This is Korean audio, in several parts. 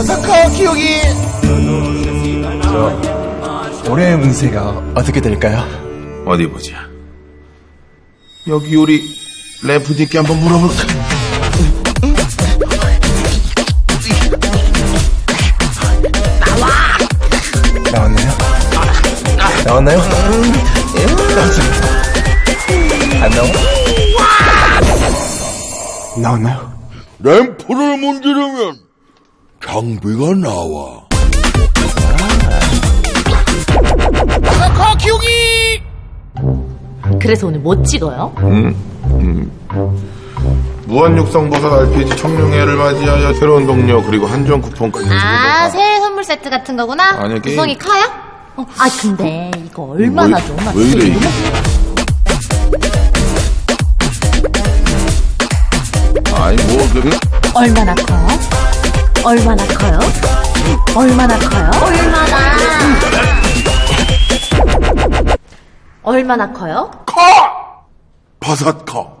버사카 키우기 올해의 운세가 어떻게 될까요? 어디 보자 여기 우리 래프디께 한번 물어볼까 나왔나요? 나왔나요? 안 나와? 나왔나요? 램프를 문지르면 장비가 나와. 버사카 키우기 그래서 오늘 못 찍어요? 무한육성 버섯 RPG 청룡회를 맞이하여 새로운 동료 그리고 한정 쿠폰까지 아, 새해 선물 세트 같은 거구나? 아니요, 게임. 구성이 커요? 어, 아, 근데 이거 얼마나 왜- 줘? 나왜 이래, 너무 아니 뭐 그래 얼마나 커요? 얼마나 커요? 얼마나 커요? 얼마나? 얼마나 커요? 커 버섯 커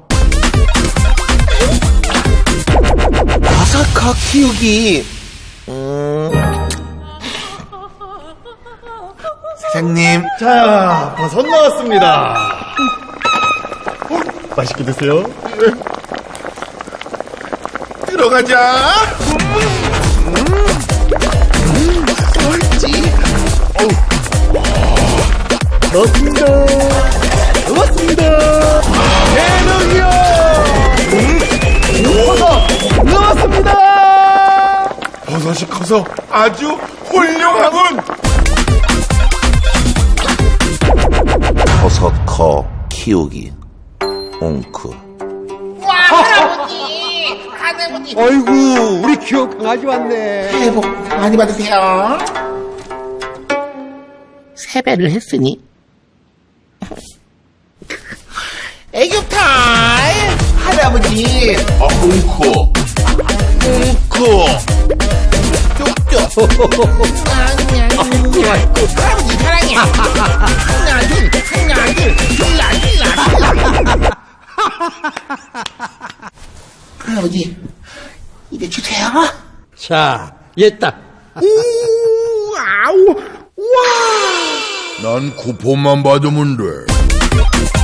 버섯커 키우기. 음, 사장님 자, 버섯 나왔습니다. 맛있게 드세요. 들어가자 넣었습니다. 넣었습니다. 대박이요! 버섯 넣었습니다. 버섯이 커서 아주 훌륭하군 버섯 커 키우기. 옹크. 아이고, 우리 귀여운 강아지 왔네. 새해 복 많이 받으세요. 세배를 했으니 할아버지 아 웅코. 웅코. 하나 둘 하나 둘 힐라 할아버지 이제 주세요. 자, 얘다. 우 아우 와. 난 쿠폰만 받으면 돼.